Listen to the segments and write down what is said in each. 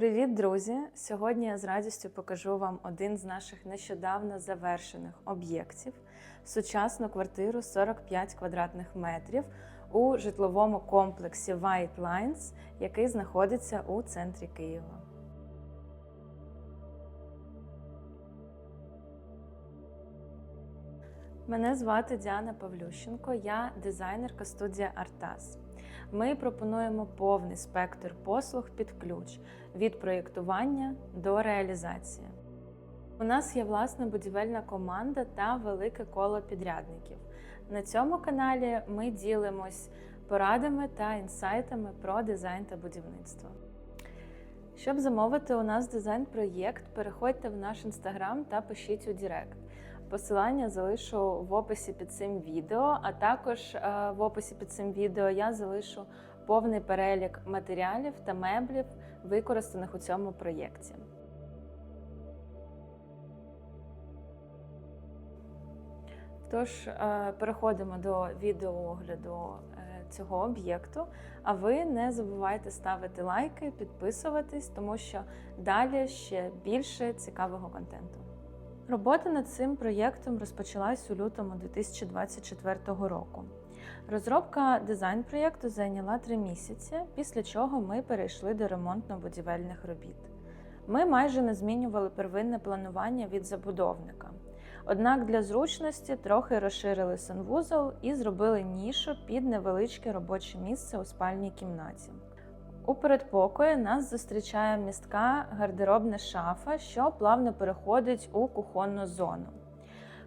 Привіт, друзі! Сьогодні я з радістю покажу вам один з наших нещодавно завершених об'єктів сучасну квартиру 45 квадратних метрів у житловому комплексі White Lines, який знаходиться у центрі Києва. Мене звати Діана Павлющенко, я дизайнерка студія Артас. Ми пропонуємо повний спектр послуг під ключ від проєктування до реалізації. У нас є власна будівельна команда та велике коло підрядників. На цьому каналі ми ділимось порадами та інсайтами про дизайн та будівництво. Щоб замовити у нас дизайн-проєкт, переходьте в наш інстаграм та пишіть у Директ. Посилання залишу в описі під цим відео, а також е, в описі під цим відео я залишу повний перелік матеріалів та меблів, використаних у цьому проєкті. Тож е, переходимо до відеоогляду е, цього об'єкту. А ви не забувайте ставити лайки, підписуватись, тому що далі ще більше цікавого контенту. Робота над цим проєктом розпочалась у лютому 2024 року. Розробка дизайн проєкту зайняла три місяці, після чого ми перейшли до ремонтно-будівельних робіт. Ми майже не змінювали первинне планування від забудовника. Однак для зручності трохи розширили санвузол і зробили нішу під невеличке робоче місце у спальній кімнаті. У передпокої нас зустрічає містка гардеробна шафа, що плавно переходить у кухонну зону.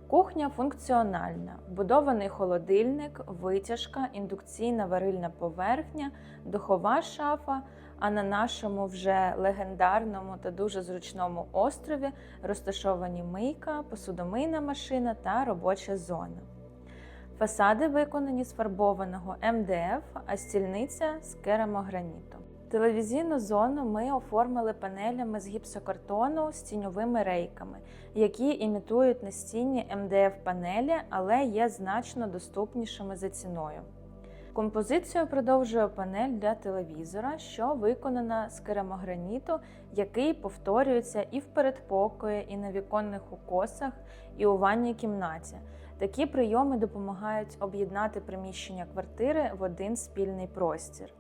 Кухня функціональна, вбудований холодильник, витяжка, індукційна варильна поверхня, духова шафа. А на нашому вже легендарному та дуже зручному острові розташовані мийка, посудомийна машина та робоча зона. Фасади виконані з фарбованого МДФ, а стільниця з керамограніту. Телевізійну зону ми оформили панелями з гіпсокартону з тіньовими рейками, які імітують настінні МДФ-панелі, але є значно доступнішими за ціною. Композицію продовжує панель для телевізора, що виконана з керамограніту, який повторюється і в передпокої, і на віконних укосах, і у ванній кімнаті. Такі прийоми допомагають об'єднати приміщення квартири в один спільний простір.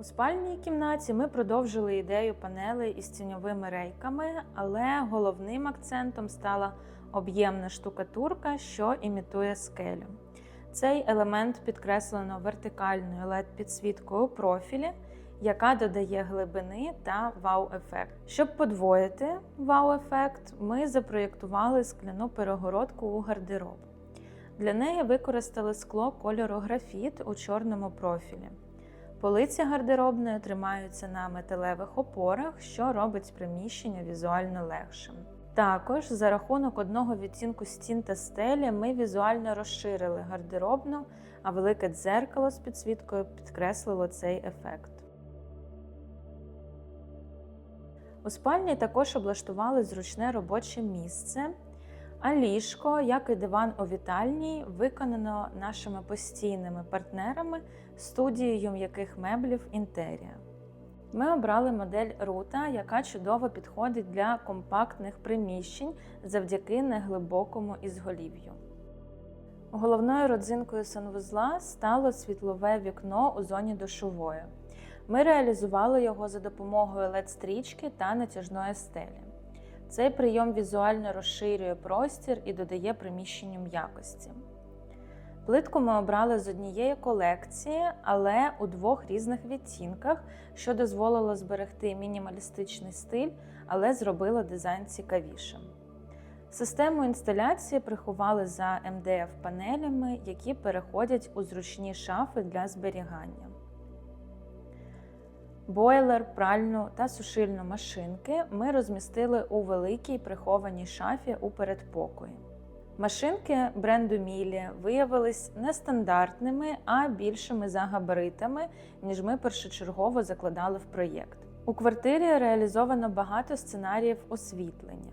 У спальній кімнаті ми продовжили ідею панелей із тіньовими рейками, але головним акцентом стала об'ємна штукатурка, що імітує скелю. Цей елемент підкреслено вертикальною led підсвіткою профілі, яка додає глибини та вау-ефект. Щоб подвоїти вау-ефект, ми запроєктували скляну перегородку у гардероб. Для неї використали скло кольору графіт у чорному профілі. Полиці гардеробної тримаються на металевих опорах, що робить приміщення візуально легшим. Також за рахунок одного відтінку стін та стелі ми візуально розширили гардеробну, а велике дзеркало з підсвіткою підкреслило цей ефект. У спальні також облаштували зручне робоче місце, а ліжко, як і диван у вітальні, виконано нашими постійними партнерами студією м'яких меблів інтерія. Ми обрали модель рута, яка чудово підходить для компактних приміщень завдяки неглибокому ізголів'ю. Головною родзинкою санвузла стало світлове вікно у зоні душової. Ми реалізували його за допомогою LED-стрічки та натяжної стелі. Цей прийом візуально розширює простір і додає приміщенню м'якості. Плитку ми обрали з однієї колекції, але у двох різних відтінках, що дозволило зберегти мінімалістичний стиль, але зробило дизайн цікавішим. Систему інсталяції приховали за МДФ-панелями, які переходять у зручні шафи для зберігання. Бойлер, пральну та сушильну машинки ми розмістили у великій прихованій шафі у передпокої. Машинки бренду Мілі виявились нестандартними, а більшими за габаритами, ніж ми першочергово закладали в проєкт. У квартирі реалізовано багато сценаріїв освітлення: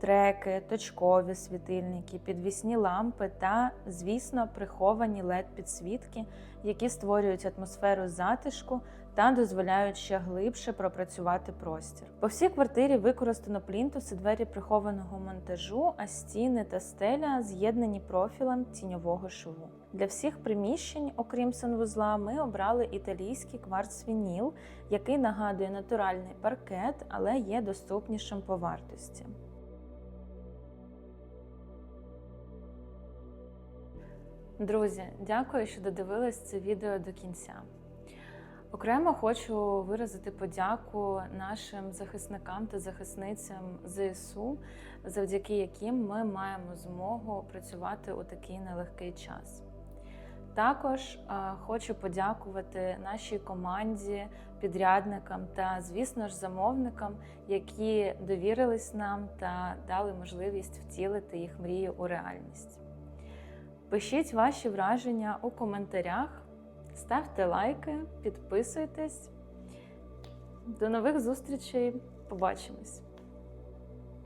треки, точкові світильники, підвісні лампи та, звісно, приховані led підсвітки які створюють атмосферу затишку та дозволяють ще глибше пропрацювати простір. По всій квартирі використано плінтуси, двері прихованого монтажу, а стіни та стеля з'єднані профілем тіньового шву. Для всіх приміщень, окрім санвузла, ми обрали італійський кварц-вініл, який нагадує натуральний паркет, але є доступнішим по вартості. Друзі, дякую, що додивились це відео до кінця. Окремо хочу виразити подяку нашим захисникам та захисницям ЗСУ, завдяки яким ми маємо змогу працювати у такий нелегкий час. Також хочу подякувати нашій команді, підрядникам та, звісно ж, замовникам, які довірились нам та дали можливість втілити їх мрію у реальність. Пишіть ваші враження у коментарях, ставте лайки, підписуйтесь. До нових зустрічей. Побачимось!